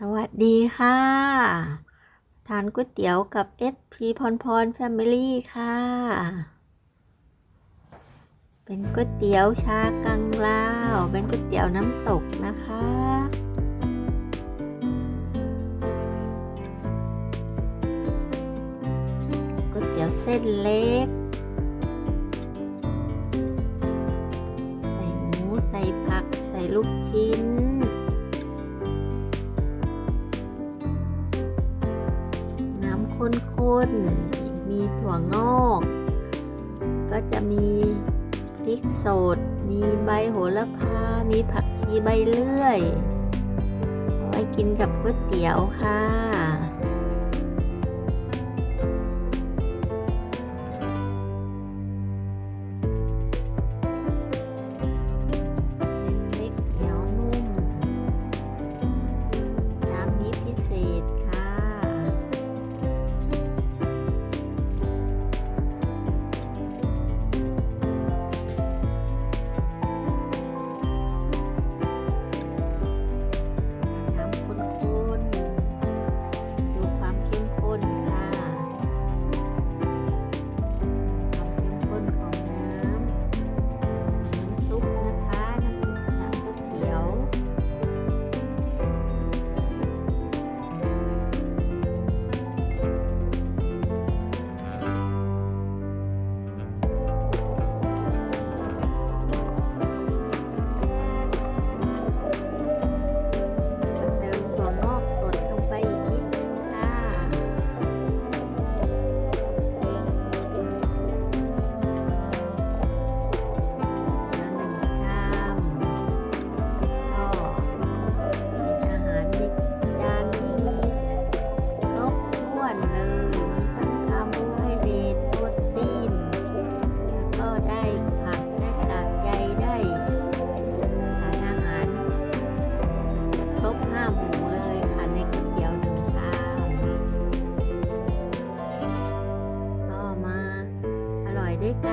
สวัสดีค่ะ ทานก๋วยเตี๋ยวกับเอสพีพรพรแฟมิลี่ค่ะ เป็นก๋วยเตี๋ยวชากังลาว เป็นก๋วยเตี๋ยวน้ำตกนะคะ ก๋วยเตี๋ยวเส้นเล็ก ใส่หมู ใส่ผัก ใส่ลูกชิ้น ข้นๆ มีถั่วงอก ก็จะมีพริกสด มีใบโหระพา มีผักชีใบเลื่อย เอาไว้กินกับก๋วยเตี๋ยวค่ะ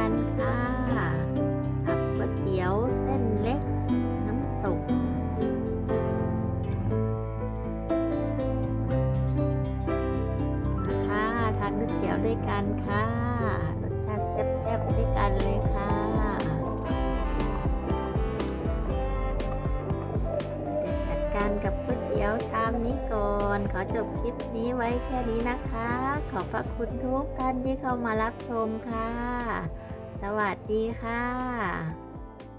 กันค่ะกับก๋วยเตี๋ยวเส้นเล็กน้ำตกนะคะทานก๋วยเตี๋ยวด้วยกันค่ะรสชาติแซ่บๆด้วยกันเลยค่ะจะจัดการกับก๋วยเตี๋ยวชามนี้ก่อน ขอจบคลิปนี้ไว้แค่นี้นะคะ ขอบพระคุณทุกท่านที่เข้ามารับชมค่ะ สวัสดีค่ะ